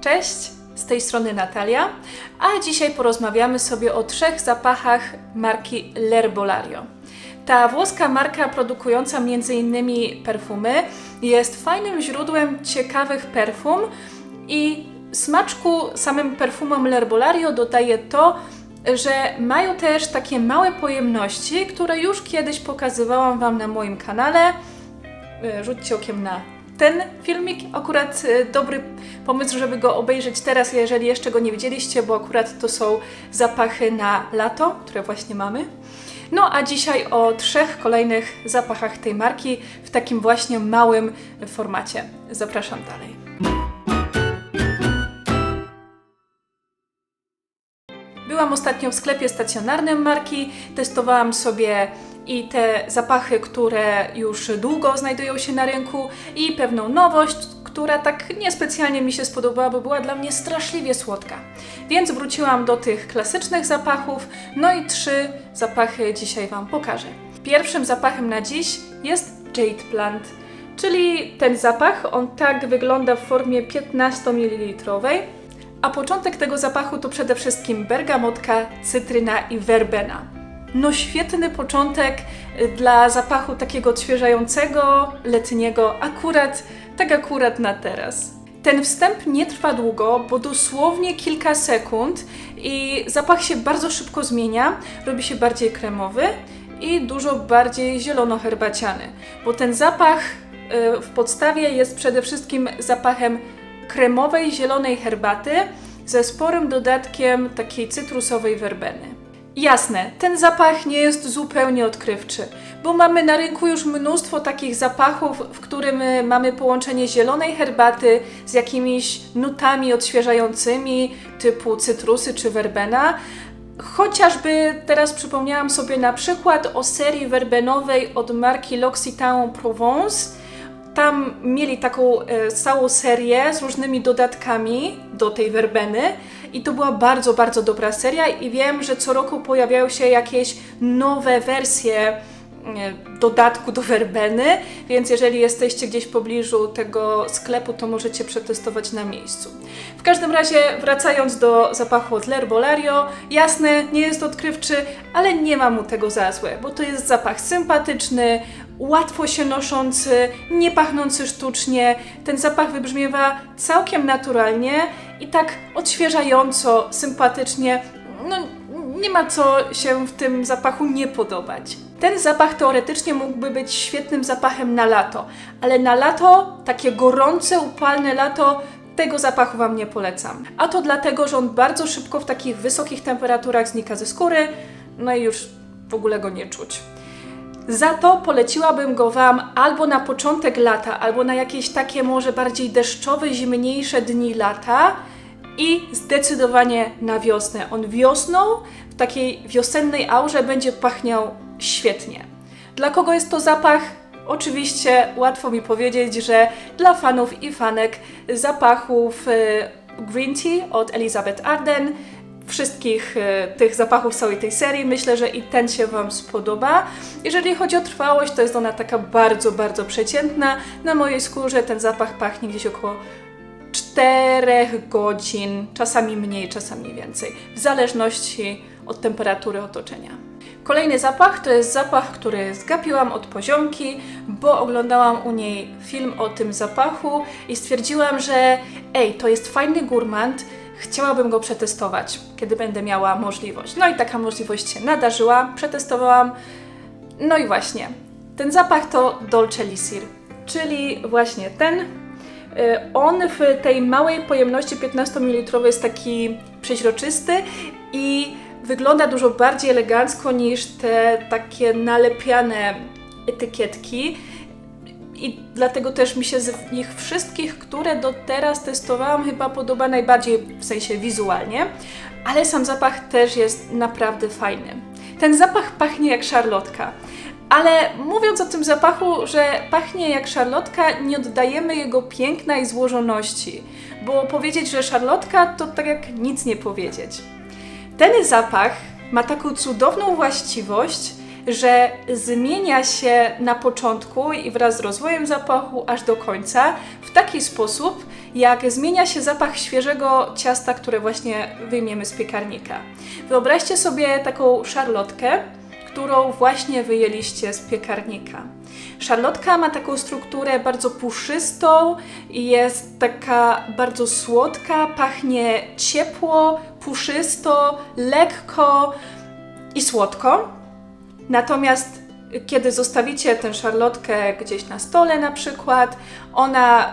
Cześć, z tej strony Natalia, a dzisiaj porozmawiamy sobie o trzech zapachach marki L'Herbolario. Ta włoska marka produkująca m.in. perfumy jest fajnym źródłem ciekawych perfum i smaczku samym perfumom L'Herbolario dodaje to, że mają też takie małe pojemności, które już kiedyś pokazywałam Wam na moim kanale. E, Rzućcie okiem na ten filmik. Akurat e, dobry pomysł, żeby go obejrzeć teraz, jeżeli jeszcze go nie widzieliście, bo akurat to są zapachy na lato, które właśnie mamy. No a dzisiaj o trzech kolejnych zapachach tej marki w takim właśnie małym formacie. Zapraszam dalej. Byłam ostatnio w sklepie stacjonarnym marki, testowałam sobie i te zapachy, które już długo znajdują się na rynku i pewną nowość, która tak niespecjalnie mi się spodobała, bo była dla mnie straszliwie słodka. Więc wróciłam do tych klasycznych zapachów, no i trzy zapachy dzisiaj Wam pokażę. Pierwszym zapachem na dziś jest Jade Plant, czyli ten zapach, on tak wygląda w formie 15 ml. A początek tego zapachu to przede wszystkim bergamotka, cytryna i werbena. No świetny początek y, dla zapachu takiego odświeżającego, letniego, akurat, tak akurat na teraz. Ten wstęp nie trwa długo, bo dosłownie kilka sekund i zapach się bardzo szybko zmienia, robi się bardziej kremowy i dużo bardziej zielono-herbaciany, bo ten zapach y, w podstawie jest przede wszystkim zapachem kremowej, zielonej herbaty ze sporym dodatkiem takiej cytrusowej werbeny. Jasne, ten zapach nie jest zupełnie odkrywczy, bo mamy na rynku już mnóstwo takich zapachów, w którym y, mamy połączenie zielonej herbaty z jakimiś nutami odświeżającymi, typu cytrusy czy werbena. Chociażby teraz przypomniałam sobie na przykład o serii werbenowej od marki L'Occitane Provence. Tam mieli taką e, całą serię z różnymi dodatkami do tej werbeny i to była bardzo, bardzo dobra seria i wiem, że co roku pojawiają się jakieś nowe wersje e, dodatku do werbeny, więc jeżeli jesteście gdzieś w pobliżu tego sklepu, to możecie przetestować na miejscu. W każdym razie, wracając do zapachu od L'Herbolario, jasne, nie jest odkrywczy, ale nie ma mu tego za złe, bo to jest zapach sympatyczny, łatwo się noszący, nie pachnący sztucznie. Ten zapach wybrzmiewa całkiem naturalnie i tak odświeżająco, sympatycznie. No, nie ma co się w tym zapachu nie podobać. Ten zapach teoretycznie mógłby być świetnym zapachem na lato, ale na lato, takie gorące, upalne lato, tego zapachu Wam nie polecam. A to dlatego, że on bardzo szybko w takich wysokich temperaturach znika ze skóry, no i już w ogóle go nie czuć. Za to poleciłabym go Wam albo na początek lata, albo na jakieś takie może bardziej deszczowe, zimniejsze dni lata i zdecydowanie na wiosnę. On wiosną w takiej wiosennej aurze będzie pachniał świetnie. Dla kogo jest to zapach? Oczywiście łatwo mi powiedzieć, że dla fanów i fanek zapachów y, Green Tea od Elizabeth Arden, wszystkich e, tych zapachów całej tej serii. Myślę, że i ten się Wam spodoba. Jeżeli chodzi o trwałość, to jest ona taka bardzo, bardzo przeciętna. Na mojej skórze ten zapach pachnie gdzieś około 4 godzin, czasami mniej, czasami więcej, w zależności od temperatury otoczenia. Kolejny zapach to jest zapach, który zgapiłam od poziomki, bo oglądałam u niej film o tym zapachu i stwierdziłam, że ej, to jest fajny gourmand, chciałabym go przetestować, kiedy będę miała możliwość. No i taka możliwość się nadarzyła, przetestowałam. No i właśnie, ten zapach to Dolce Lisir, czyli właśnie ten. Y, on w tej małej pojemności 15 ml jest taki przeźroczysty i wygląda dużo bardziej elegancko niż te takie nalepiane etykietki i dlatego też mi się z nich wszystkich, które do teraz testowałam, chyba podoba najbardziej w sensie wizualnie, ale sam zapach też jest naprawdę fajny. Ten zapach pachnie jak szarlotka. Ale mówiąc o tym zapachu, że pachnie jak szarlotka, nie oddajemy jego piękna i złożoności, bo powiedzieć, że szarlotka to tak jak nic nie powiedzieć. Ten zapach ma taką cudowną właściwość, że zmienia się na początku i wraz z rozwojem zapachu aż do końca w taki sposób, jak zmienia się zapach świeżego ciasta, które właśnie wyjmiemy z piekarnika. Wyobraźcie sobie taką szarlotkę, którą właśnie wyjęliście z piekarnika. Szarlotka ma taką strukturę bardzo puszystą i jest taka bardzo słodka, pachnie ciepło, puszysto, lekko i słodko. Natomiast kiedy zostawicie tę szarlotkę gdzieś na stole na przykład, ona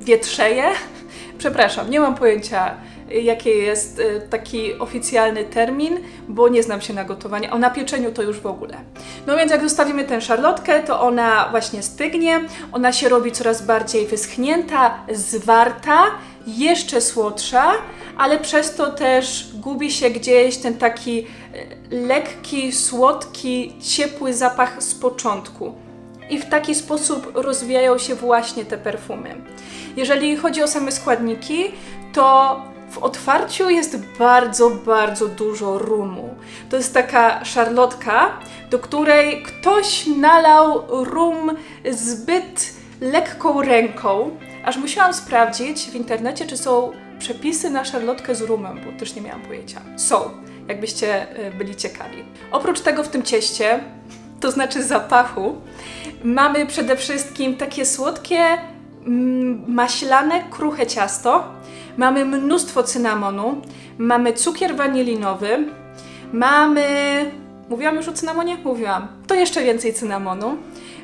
wietrzeje. Przepraszam, nie mam pojęcia jaki jest y, taki oficjalny termin, bo nie znam się na gotowaniu, a na pieczeniu to już w ogóle. No więc jak zostawimy tę szarlotkę, to ona właśnie stygnie, ona się robi coraz bardziej wyschnięta, zwarta, jeszcze słodsza, ale przez to też gubi się gdzieś ten taki lekki, słodki, ciepły zapach z początku. I w taki sposób rozwijają się właśnie te perfumy. Jeżeli chodzi o same składniki, to w otwarciu jest bardzo, bardzo dużo rumu. To jest taka szarlotka, do której ktoś nalał rum zbyt lekką ręką, aż musiałam sprawdzić w internecie, czy są przepisy na szarlotkę z rumem, bo też nie miałam pojęcia. Są, jakbyście e, byli ciekawi. Oprócz tego w tym cieście, to znaczy zapachu, mamy przede wszystkim takie słodkie, mm, maślane, kruche ciasto, Mamy mnóstwo cynamonu, mamy cukier wanilinowy, mamy. Mówiłam już o cynamonie? Mówiłam. To jeszcze więcej cynamonu.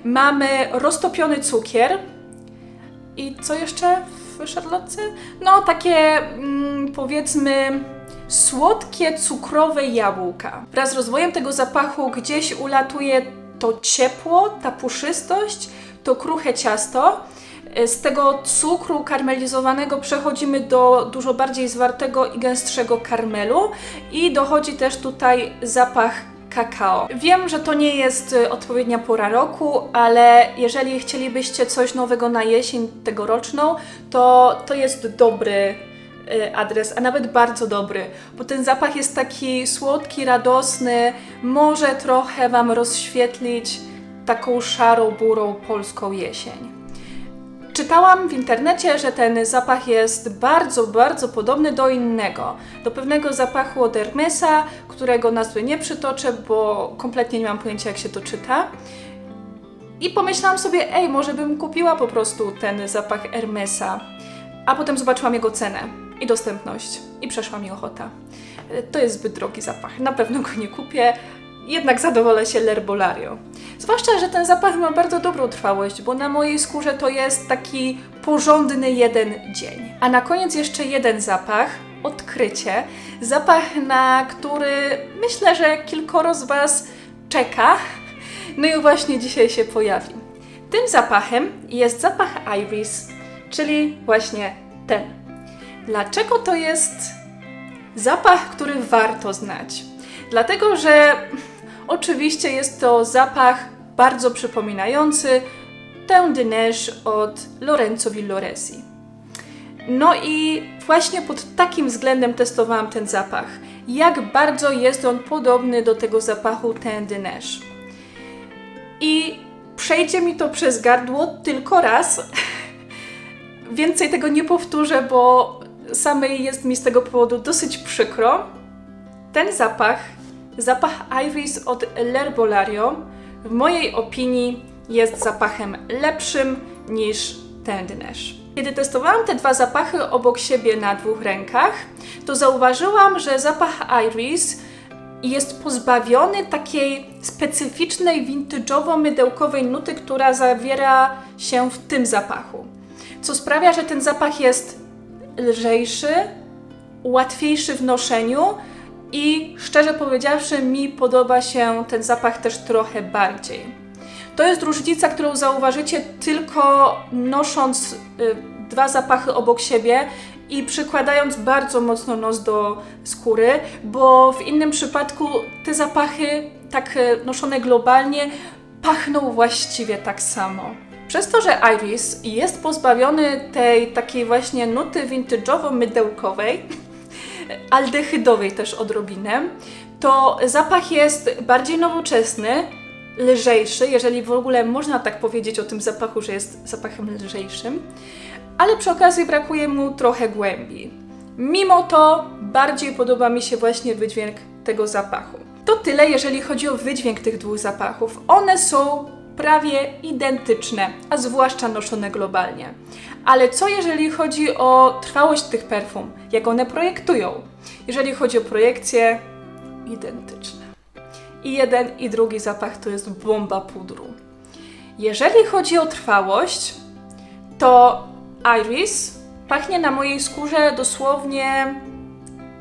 Mamy roztopiony cukier. I co jeszcze w szarlotce? No, takie mm, powiedzmy słodkie, cukrowe jabłka. Wraz z rozwojem tego zapachu gdzieś ulatuje to ciepło, ta puszystość, to kruche ciasto z tego cukru karmelizowanego przechodzimy do dużo bardziej zwartego i gęstszego karmelu i dochodzi też tutaj zapach kakao. Wiem, że to nie jest y, odpowiednia pora roku, ale jeżeli chcielibyście coś nowego na jesień tegoroczną, to to jest dobry y, adres, a nawet bardzo dobry, bo ten zapach jest taki słodki, radosny, może trochę Wam rozświetlić taką szarą, burą polską jesień. Czytałam w internecie, że ten zapach jest bardzo, bardzo podobny do innego, do pewnego zapachu od Hermesa, którego nazwy nie przytoczę, bo kompletnie nie mam pojęcia, jak się to czyta. I pomyślałam sobie, ej, może bym kupiła po prostu ten zapach Hermesa. A potem zobaczyłam jego cenę i dostępność i przeszła mi ochota. To jest zbyt drogi zapach, na pewno go nie kupię, jednak zadowolę się L'Herbolario. Zwłaszcza, że ten zapach ma bardzo dobrą trwałość, bo na mojej skórze to jest taki porządny jeden dzień. A na koniec jeszcze jeden zapach, odkrycie. Zapach, na który myślę, że kilkoro z Was czeka. No i właśnie dzisiaj się pojawi. Tym zapachem jest zapach Iris, czyli właśnie ten. Dlaczego to jest zapach, który warto znać? Dlatego, że Oczywiście jest to zapach bardzo przypominający tę Dineige od Lorenzo Villoresi. No i właśnie pod takim względem testowałam ten zapach. Jak bardzo jest on podobny do tego zapachu ten Dineige. I przejdzie mi to przez gardło tylko raz. Więcej tego nie powtórzę, bo samej jest mi z tego powodu dosyć przykro. Ten zapach Zapach Iris od L'Herbolario w mojej opinii jest zapachem lepszym niż Tenderness. Kiedy testowałam te dwa zapachy obok siebie na dwóch rękach, to zauważyłam, że zapach Iris jest pozbawiony takiej specyficznej, vintage'owo-mydełkowej nuty, która zawiera się w tym zapachu. Co sprawia, że ten zapach jest lżejszy, łatwiejszy w noszeniu, i szczerze powiedziawszy, mi podoba się ten zapach też trochę bardziej. To jest różnica, którą zauważycie tylko nosząc y, dwa zapachy obok siebie i przykładając bardzo mocno nos do skóry, bo w innym przypadku te zapachy, tak y, noszone globalnie, pachną właściwie tak samo. Przez to, że Iris jest pozbawiony tej takiej właśnie nuty vintage'owo-mydełkowej, aldehydowej też odrobinę, to zapach jest bardziej nowoczesny, lżejszy, jeżeli w ogóle można tak powiedzieć o tym zapachu, że jest zapachem lżejszym, ale przy okazji brakuje mu trochę głębi. Mimo to bardziej podoba mi się właśnie wydźwięk tego zapachu. To tyle, jeżeli chodzi o wydźwięk tych dwóch zapachów. One są prawie identyczne, a zwłaszcza noszone globalnie. Ale co jeżeli chodzi o trwałość tych perfum, jak one projektują? Jeżeli chodzi o projekcję, identyczne. I jeden i drugi zapach to jest bomba pudru. Jeżeli chodzi o trwałość, to Iris pachnie na mojej skórze dosłownie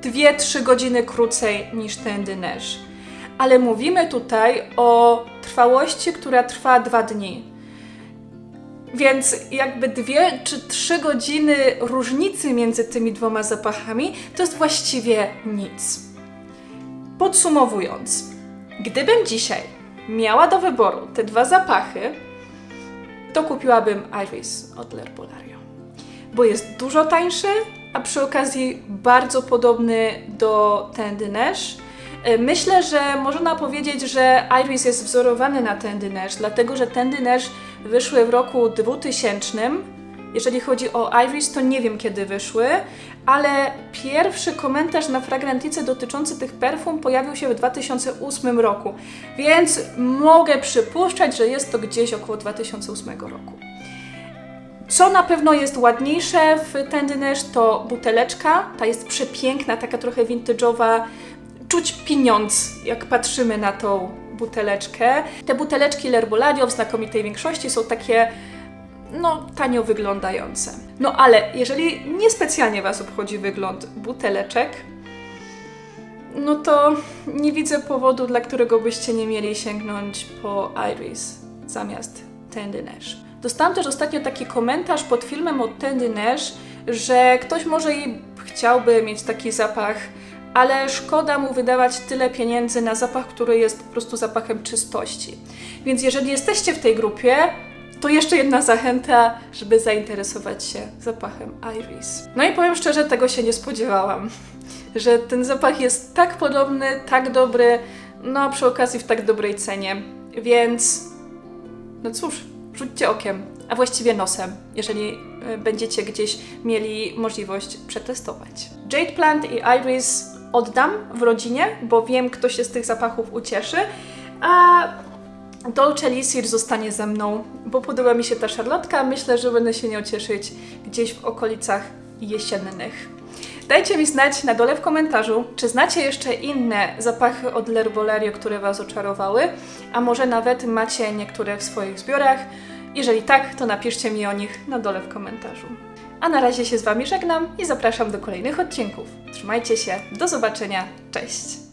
2-3 godziny krócej niż ten Dinesh. Ale mówimy tutaj o trwałości, która trwa 2 dni. Więc jakby dwie czy trzy godziny różnicy między tymi dwoma zapachami to jest właściwie nic. Podsumowując, gdybym dzisiaj miała do wyboru te dwa zapachy, to kupiłabym Iris od L'Herbolario, bo jest dużo tańszy, a przy okazji bardzo podobny do Tendynesh. Myślę, że można powiedzieć, że Iris jest wzorowany na Tendynesh, dlatego że Tendynesh wyszły w roku 2000. Jeżeli chodzi o Iris, to nie wiem kiedy wyszły, ale pierwszy komentarz na Fragrantice dotyczący tych perfum pojawił się w 2008 roku, więc mogę przypuszczać, że jest to gdzieś około 2008 roku. Co na pewno jest ładniejsze w Tendynesh to buteleczka. Ta jest przepiękna, taka trochę vintage'owa. Czuć pieniądz, jak patrzymy na tą buteleczkę. Te buteleczki L'Herbolario w znakomitej większości są takie no, tanio wyglądające. No ale jeżeli niespecjalnie Was obchodzi wygląd buteleczek, no to nie widzę powodu, dla którego byście nie mieli sięgnąć po Iris zamiast Tendynesh. Dostałam też ostatnio taki komentarz pod filmem od Tendynesh, że ktoś może i chciałby mieć taki zapach, ale szkoda mu wydawać tyle pieniędzy na zapach, który jest po prostu zapachem czystości. Więc jeżeli jesteście w tej grupie, to jeszcze jedna zachęta, żeby zainteresować się zapachem Iris. No i powiem szczerze, tego się nie spodziewałam, że ten zapach jest tak podobny, tak dobry, no a przy okazji w tak dobrej cenie. Więc, no cóż, rzućcie okiem, a właściwie nosem, jeżeli e, będziecie gdzieś mieli możliwość przetestować. Jade Plant i Iris oddam w rodzinie, bo wiem, kto się z tych zapachów ucieszy, a Dolce Elixir zostanie ze mną, bo podoba mi się ta szarlotka. Myślę, że będę się nią cieszyć gdzieś w okolicach jesiennych. Dajcie mi znać na dole w komentarzu, czy znacie jeszcze inne zapachy od L'Herbolario, które Was oczarowały, a może nawet macie niektóre w swoich zbiorach. Jeżeli tak, to napiszcie mi o nich na dole w komentarzu. A na razie się z Wami żegnam i zapraszam do kolejnych odcinków. Trzymajcie się, do zobaczenia, cześć!